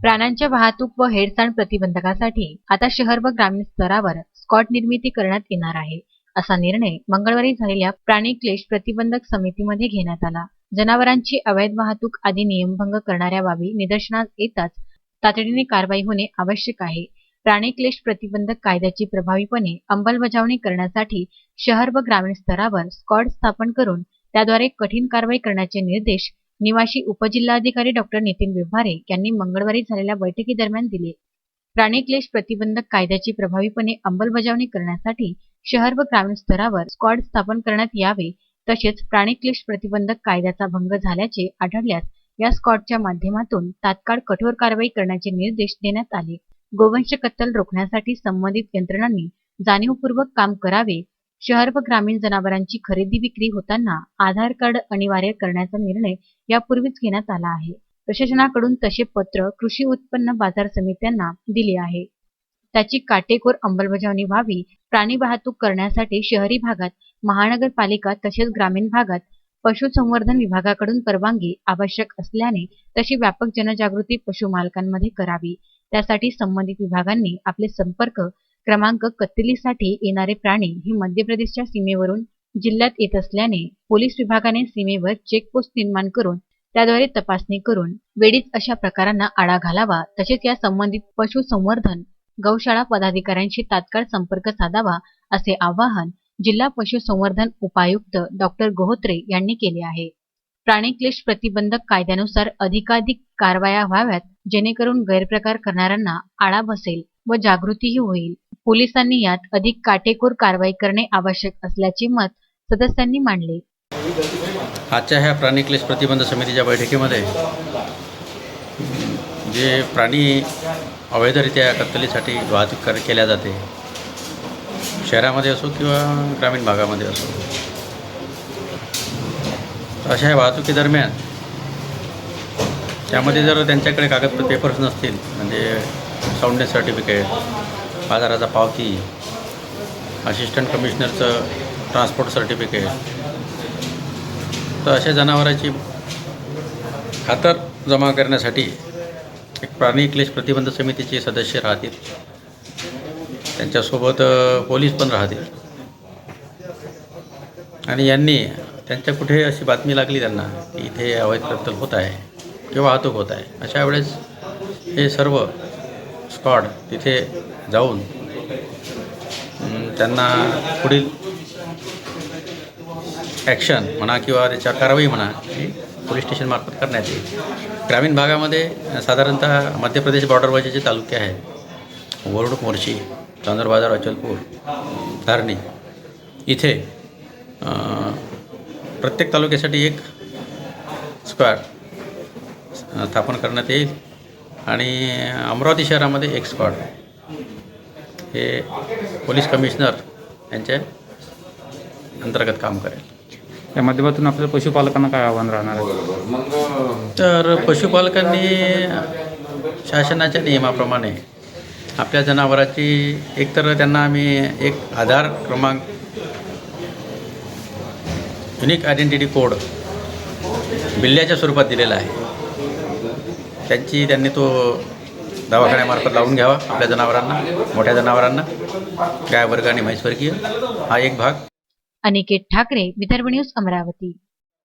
प्राण्यांच्या वाहतूक व हेळसांड प्रतिबंधकासाठी आता शहर व ग्रामीण स्तरावर स्कॉट निर्मिती करण्यात येणार आहे असा निर्णय मंगळवारी झालेल्या प्राणी क्लेश प्रतिबंधक समितीमध्ये घेण्यात आला. जनावरांची अवैध वाहतूक आदी नियमभंग करणाऱ्या बाबी निदर्शनास येताच तातडीने कारवाई होणे आवश्यक आहे. प्राणी क्लेश प्रतिबंधक कायद्याची प्रभावीपणे अंमलबजावणी करण्यासाठी शहर व ग्रामीण स्तरावर स्कॉड स्थापन करून त्याद्वारे कठीण कारवाई करण्याचे निर्देश निवासी उपजिल्हाधिकारी डॉक्टर नितीन व्यवहारे यांनी मंगळवारी झालेल्या बैठकीदरम्यान दिले. प्राणी क्लेश प्रतिबंधक कायद्याची प्रभावीपणे अंमलबजावणी करण्यासाठी शहर व ग्रामीण स्तरावर स्क्वॉड स्थापन करण्यात यावे तसेच प्राणी क्लेश प्रतिबंधक कायद्याचा भंग झाल्याचे आढळल्यास या स्क्वॉडच्या माध्यमातून तात्काळ कठोर कारवाई करण्याचे निर्देश देण्यात आले. गोवंश कत्तल रोखण्यासाठी संबंधित यंत्रणांनी जाणीवपूर्वक काम करावे शहर व ग्रामीण जनावरांची खरेदी विक्री होताना आधार कार्ड अनिवार्य करण्याचा निर्णय यापूर्वीच घेण्यात आला आहे. प्रशासनाकडून तसे पत्र कृषी उत्पन्न बाजार समित्यांना दिले आहे. त्याची काटेकोर अंमलबजावणी व्हावी प्राणी वाहतूक करण्यासाठी शहरी भागात महानगरपालिका तसेच ग्रामीण भागात पशुसंवर्धन विभागाकडून परवानगी आवश्यक असल्याने तशी व्यापक जनजागृती पशु मालकांमध्ये करावी. त्यासाठी संबंधित विभागांनी आपले संपर्क क्रमांक कत्तलीसाठी येणारे प्राणी हे मध्य प्रदेशच्या सीमेवरून जिल्ह्यात येत असल्याने पोलीस विभागाने सीमेवर चेकपोस्ट निर्माण करून त्याद्वारे तपासणी करून वेळीच अशा प्रकारांना आळा घालावा. तसेच या संबंधित पशुसंवर्धन गौशाळा पदाधिकाऱ्यांशी तात्काळ संपर्क साधावा असे आवाहन जिल्हा पशुसंवर्धन उपायुक्त डॉक्टर गोहोत्रे यांनी केले आहे. प्राणी क्लेश प्रतिबंधक कायद्यानुसार अधिकाधिक कारवाया व्हाव्यात जेणेकरून गैरप्रकार करणाऱ्यांना आळा बसेल व जागृतीही होईल. पोलिसांनी यात अधिक काटेकोर कारवाई करणे आवश्यक असल्याचे मत सदस्यांनी मांडले. आजच्या ह्या प्राणी क्लेश प्रतिबंध समितीच्या बैठकीमध्ये जे प्राणी अवैधरित्या कत्तलीसाठी वाहतूक कर केल्या जाते शहरामध्ये असो किंवा ग्रामीण भागामध्ये असो अशा ह्या वाहतुकीदरम्यान त्यामध्ये जर त्यांच्याकडे कागदपत्र पेपर्स नसतील म्हणजे साऊंडनेस सर्टिफिकेट बाजाराचा पावती असिस्टंट कमिशनरचं ट्रान्सपोर्ट सर्टिफिकेट तर अशा जनावरांची खातर जमा करण्यासाठी एक प्राणी क्लेश प्रतिबंध समितीचे सदस्य राहतील. त्यांच्यासोबत पोलीस पण राहतील. आणि यांनी त्यांच्या कुठे अशी बातमी लागली त्यांना की इथे अवैध कत्तल होत आहे किंवा वाहतूक होत आहे अशा वेळेस हे सर्व स्क्वॉड तिथे जाऊन. त्यांना पुढील ॲक्शन म्हणा किंवा त्याच्या कारवाई म्हणा ही पोलीस स्टेशनमार्फत करण्यात येईल. ग्रामीण भागामध्ये साधारणतः मध्य प्रदेश बॉर्डरवरचे जे तालुके आहेत वरुड मोर्शी चांदूर बाजार अचलपूर धारणी इथे प्रत्येक तालुक्यासाठी एक स्क्वॅड स्थापन करण्यात येईल आणि अमरावती शहरामध्ये एक स्क्वॉड हे पोलीस कमिशनर यांच्या अंतर्गत काम करेल. या माध्यमातून आपल्याला पशुपालकांना काय आव्हान राहणार आहे? तर पशुपालकांनी शासनाच्या नियमाप्रमाणे आपल्या जनावराची एकतर त्यांना आम्ही एक आधार क्रमांक युनिक आयडेंटिटी कोड बिल्ल्याच्या स्वरूपात दिलेला आहे. त्यांची त्यांनी तो दवाखान्यामार्फत लावून घ्यावा आपल्या जनावरांना मोठ्या जनावरांना. गाय वर्ग आणि म्हैसवर्गीय. हा एक भाग. अनिकेत ठाकरे विदर्भ न्यूज अमरावती.